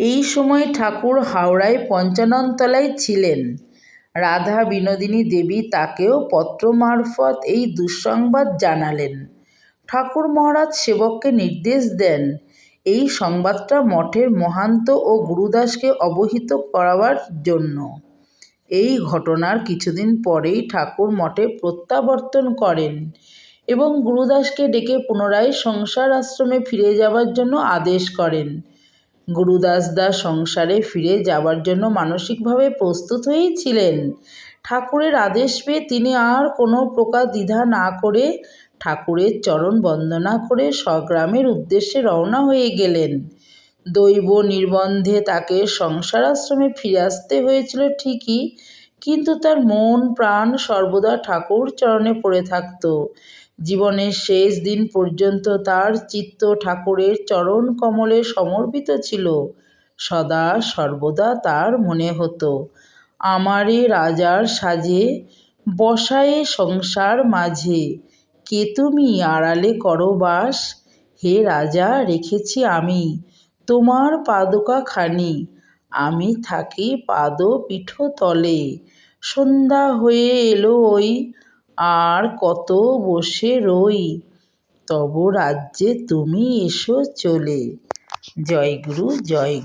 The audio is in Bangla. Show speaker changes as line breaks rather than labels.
এই সময় ঠাকুর হাওড়ায় পঞ্চাননতলায় ছিলেন। রাধা বিনোদিনী দেবী তাকেও পত্র মারফত এই দুঃসংবাদ জানালেন। ঠাকুর মহারাজ সেবককে নির্দেশ দেন, এই সংবাদটা মঠের মহান্ত ও গুরুদাসকে অবহিত করাবার জন্য। এই ঘটনার কিছুদিন পরেই ঠাকুর মঠে প্রত্যাবর্তন করেন এবং গুরুদাসকে ডেকে পুনরায় সংসার আশ্রমে ফিরে যাবার জন্য আদেশ করেন। গুরুদাস দাস সংসারে ফিরে যাবার জন্য মানসিকভাবে প্রস্তুত হয়েই ছিলেন ঠাকুরের আদেশ পেয়ে তিনি আর কোনো প্রকার দ্বিধা না করে ঠাকুরের চরণ বন্দনা করে স্বগ্রামের উদ্দেশ্যে রওনা হয়ে গেলেন। দৈব নির্বন্ধে তাকে সংসার আশ্রমে ফিরে আসতে হয়েছিল ঠিকই, কিন্তু তার মন, প্রাণ সর্বদা ঠাকুর চরণে পড়ে থাকত। জীবনের শেষ দিন পর্যন্ত তার চিত্ত ঠাকুরের চরণ কমলে সমর্পিত ছিল। সদা সর্বদা তার মনে হতো, আমারে রাজার সাজে, বসায়ে সংসার মাঝে। কে তুমি আড়ালে করো বাস? হে রাজা, রেখেছি আমি তোমার পাদুকা খানি আমি থাকি পাদ পিঠ তলে সন্ধ্যা হয়ে এলো ওই আর কত বসে রই? তব রাজ্যে তুমি এসো চলে। জয় গুরু জয়